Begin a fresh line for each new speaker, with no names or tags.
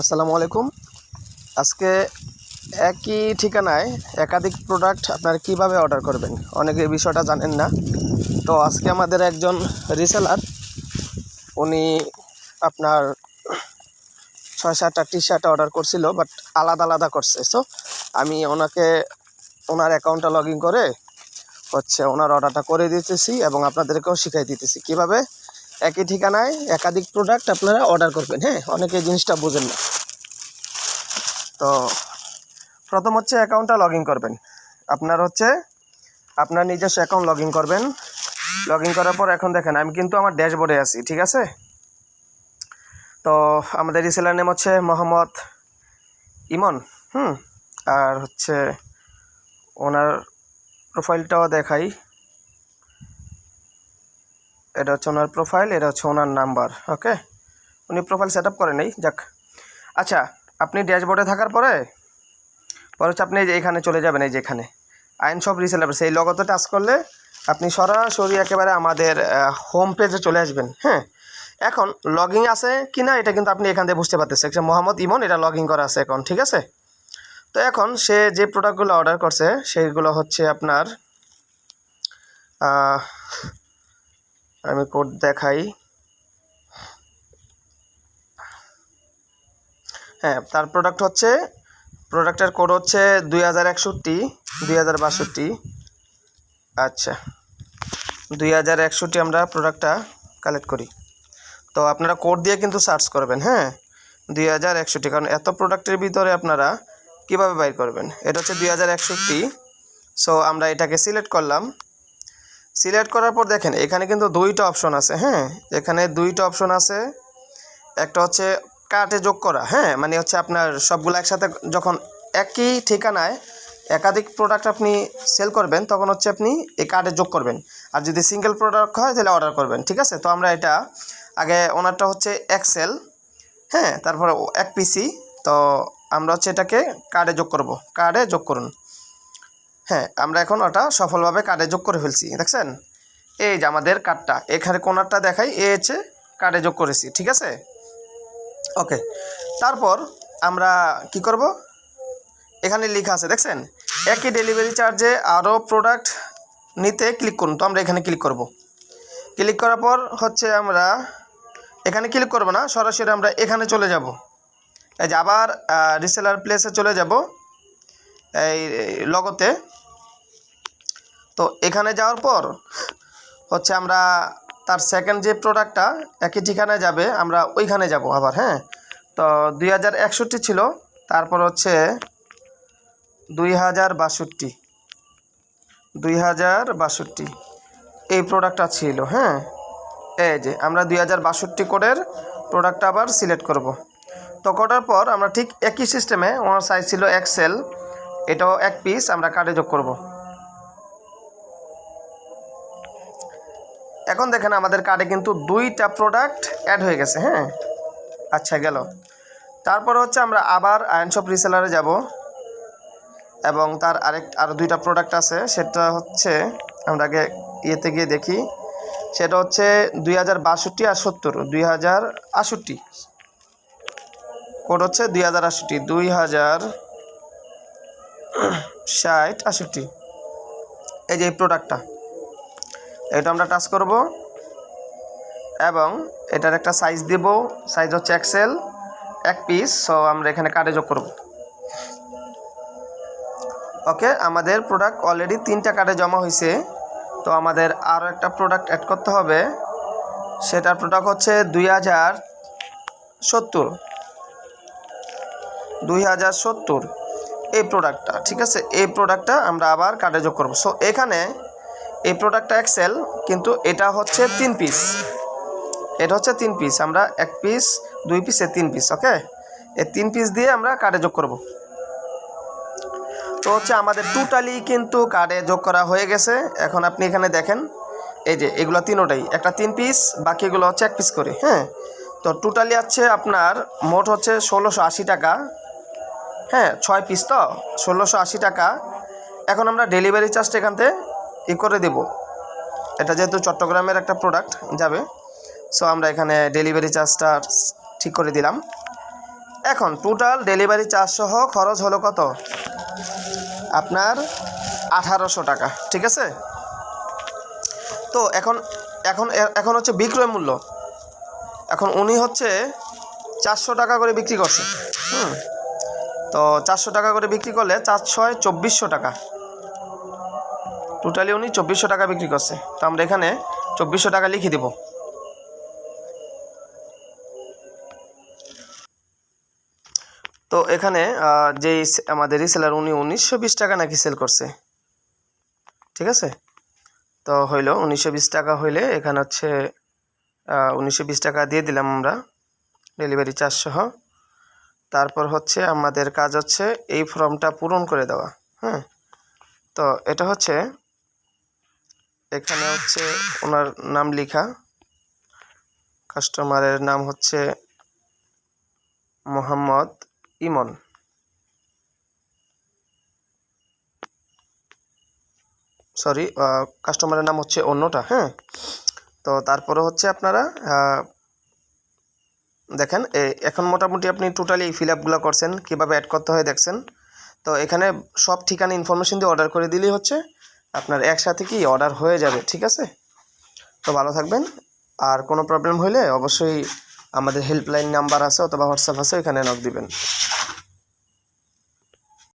আসসালামু আলাইকুম। আজকে একই ঠিকানায় একাধিক প্রোডাক্ট আপনারা কীভাবে অর্ডার করবেন? অনেকে বিষয়টা জানেন না। তো আজকে আমাদের একজন রিসেলার উনি আপনার ছয় সাতটা টি শার্ট অর্ডার করছিল বাট আলাদা আলাদা করছে। সো আমি ওনাকে, ওনার অ্যাকাউন্টটা লগ ইন করে হচ্ছে ওনার অর্ডারটা করে দিতেছি এবং আপনাদেরকেও শিখাই দিতেছি। কীভাবে? একই ঠিকানায় একাধিক প্রোডাক্ট আপনারা অর্ডার করবেন হ্যাঁ? অনেকে জিনিসটা বোঝেন না। তো প্রথম হচ্ছে অ্যাকাউন্টটা লগ করবেন। আপনার হচ্ছে আপনার নিজস্ব অ্যাকাউন্ট লগ করবেন। লগ করার পর এখন দেখেন, আমি কিন্তু আমার ড্যাশবোর্ডে আছি, ঠিক আছে? তো আমাদের রিসেলার নেম হচ্ছে মোহাম্মদ ইমন, হুম? আর হচ্ছে ওনার প্রোফাইলটাও দেখাই। এটা হচ্ছে ওনার প্রোফাইল এটা হচ্ছে ওনার নাম্বার ওকে উনি প্রোফাইল সেট আপ করে নেই, যাক। আচ্ছা আপনি ড্যাশবোর্ডে থাকার পরে পরে হচ্ছে আপনি যে এখানে চলে যাবেন, এই যে এখানে। আইন সব রিসেলার সেই লগতে টাচ করলে আপনি সরাসরি একেবারে আমাদের হোম পেজে চলে আসবেন হ্যাঁ? এখন লগিং আছে কি না এটা কিন্তু আপনি এখান থেকে বুঝতে পারতেছেন। একটা মোহাম্মদ ইমন, এটা লগইন করা আছে এখন, ঠিক আছে? তো এখন সে যে প্রোডাক্টগুলো অর্ডার করছে, সেইগুলো হচ্ছে আপনার আমি কোড দেখাই। হ্যাঁ তার প্রোডাক্ট হচ্ছে প্রোডাক্টের কোড হচ্ছে দুই হাজার একষট্টি, দুই হাজার বাষট্টি। আচ্ছা দুই হাজার একষট্টি আমরা প্রোডাক্টটা কালেক্ট করি। তো আপনারা কোড দিয়ে কিন্তু সার্চ করবেন হ্যাঁ? দুই হাজার একষট্টি, কারণ এত প্রোডাক্টের ভিতরে আপনারা কীভাবে বাইর করবেন? এটা হচ্ছে দুই হাজার একষট্টি। সো আমরা এটাকে সিলেক্ট করলাম। সিলেক্ট করার পর দেখেন, এখানে কিন্তু দুইটা অপশন আছে হ্যাঁ? এখানে দুইটা অপশন আছে। একটা হচ্ছে কার্টে যোগ করা হ্যাঁ? মানে হচ্ছে আপনার সবগুলো একসাথে যখন একই ঠিকানায় একাধিক প্রোডাক্ট আপনি সেল করবেন, তখন হচ্ছে আপনি এই কার্ডে যোগ করবেন। আর যদি সিঙ্গেল প্রোডাক্ট হয়, তাহলে অর্ডার করবেন, ঠিক আছে? তো আমরা এটা আগে ওনারটা হচ্ছে এক্সেল হ্যাঁ? তারপরে এক পিসি তো আমরা হচ্ছে এটাকে কার্ডে যোগ করব। কার্ডে যোগ করুন। হ্যাঁ আমরা এখন ওটা সফলভাবে কার্ডে যোগ করে ফেলছি, দেখছেন? এই যে আমাদের কার্ডটা এখানে কোনারটা দেখাই, এ হচ্ছে কার্ডে যোগ করেছি, ঠিক আছে? ওকে তারপর আমরা কি করব? এখানে লেখা আছে, দেখছেন? একই ডেলিভারি চার্জে আরও প্রোডাক্ট নিতে ক্লিক করুন, তো আমরা এখানে ক্লিক করব। ক্লিক করার পর হচ্ছে আমরা এখানে ক্লিক করব না, সরাসরি আমরা এখানে চলে যাব। এই যে আবার রিসেলার প্লেসে চলে যাব। এই, লগতে তো এখানে যাওয়ার পর হচ্ছে আমরা তার সেকেন্ড যে প্রোডাক্টটা একই ঠিকানায় যাবে, আমরা ওইখানে যাব আবার হ্যাঁ? তো দুই হাজার একষট্টি ছিল, তারপর হচ্ছে দুই হাজার বাষট্টি। দুই হাজার বাষট্টি, এই প্রোডাক্টটা ছিল হ্যাঁ? এই যে, আমরা দুই হাজার বাষট্টি কোডের প্রোডাক্টটা আবার সিলেক্ট করব। তো করার পর আমরা ঠিক একই সিস্টেমে ওনার সাইজ ছিল এক্সেল এটাও এক পিস আমরা কার্ডে যোগ করব। এখন দেখেন আমাদের কার্ডে কিন্তু দুইটা প্রোডাক্ট অ্যাড হয়ে গেছে হ্যাঁ? আচ্ছা গেল। তারপর হচ্ছে আমরা আবার আয়ন শপ রিসেলারে যাব। এবং তার আরেক আরও দুইটা প্রোডাক্ট আছে, সেটা হচ্ছে আমরা আগে ইয়েতে গিয়ে দেখি। সেটা হচ্ছে দুই হাজার বাষট্টি আর সত্তর, দুই হাজার আষট্টি। কোড হচ্ছে দুই হাজার আষট্টি, দুই হাজার ষাট, আষট্টি। এই যে এই প্রোডাক্টটা এটা আমরা টাচ করব এবং এটার একটা সাইজ দেব। সাইজ হচ্ছে এক্সেল এক পিস সো আমরা এখানে কার্ডে যোগ করব। ওকে আমাদের প্রোডাক্ট অলরেডি তিনটা কার্ডে জমা হয়েছে তো আমাদের আরও একটা প্রোডাক্ট অ্যাড করতে হবে। সেটার প্রোডাক্ট হচ্ছে দুই হাজার সত্তর। দুই হাজার সত্তর। এই প্রোডাক্টটা ঠিক আছে? এই প্রোডাক্টটা আমরা আবার কার্ডে যোগ করব। সো এখানে এই প্রোডাক্টটা এক্সেল কিন্তু এটা হচ্ছে তিন পিস এটা হচ্ছে তিন পিস আমরা এক পিস দুই পিস এ তিন পিস ওকে এই তিন পিস দিয়ে আমরা কার্ডে যোগ করব। তো হচ্ছে আমাদের টোটালি কিন্তু কার্ডে যোগ করা হয়ে গেছে। এখন আপনি এখানে দেখেন, এই যে এগুলো তিনোটাই। একটা তিন পিস বাকিগুলো হচ্ছে এক পিস করে হ্যাঁ? তো টোটালি হচ্ছে আপনার মোট হচ্ছে ষোলোশো আশি টাকা। হ্যাঁ ছয় পিস তো? ষোলোশো আশি টাকা। এখন আমরা ডেলিভারি চার্জটা এখান থেকে ই করে দেব। এটা যেহেতু চট্টগ্রামের একটা প্রোডাক্ট যাবে সো আমরা এখানে ডেলিভারি চার্জটা ঠিক করে দিলাম। এখন টোটাল ডেলিভারি চার্জ সহ খরচ হলো কত? আপনার আঠারোশো টাকা, ঠিক আছে? তো এখন এখন এখন হচ্ছে বিক্রয় মূল্য। এখন উনি হচ্ছে চারশো টাকা করে বিক্রি করছে। হুম তো চারশো টাকা করে বিক্রি করলে চারশো চব্বিশশো টাকা। টোটালি উনি চব্বিশশো টাকা বিক্রি করছে। তো আমরা এখানে চব্বিশশো টাকা লিখে দেব। তো এখানে সে- আমাদের রিসেলার উনি উনিশশো বিশ টাকা নাকি সেল করছে। ঠিক আছে? তো হইল উনিশশো বিশ টাকা হইলে এখানে হচ্ছে উনিশশো বিশ টাকা দিয়ে দিলাম আমরা। ডেলিভারি চার্জ সহ। তারপর হচ্ছে আমাদের কাজ হচ্ছে এই ফর্মটা পূরণ করে দেওয়া হ্যাঁ? তো এটা হচ্ছে, এখানে হচ্ছে ওনার নাম লেখা। কাস্টমারের নাম হচ্ছে মোহাম্মদ ইমন। সরি কাস্টমারের নাম হচ্ছে অন্যটা হ্যাঁ? তো তারপরে হচ্ছে আপনারা দেখেন এখন মোটামুটি আপনি টোটালি এই ফিল আপগুলো করছেন, কীভাবে অ্যাড করতে হয় দেখছেন। তো এখানে সব ঠিকানা ইনফরমেশন দিয়ে অর্ডার করে দিলেই হচ্ছে, আপনার একসাথে কি অর্ডার হয়ে যাবে, ঠিক আছে? তো ভালো থাকবেন। আর কোনো প্রবলেম হলে অবশ্যই আমাদের হেল্পলাইন নাম্বার আছে অথবা হোয়াটসঅ্যাপ আছে এখানে নক দিবেন।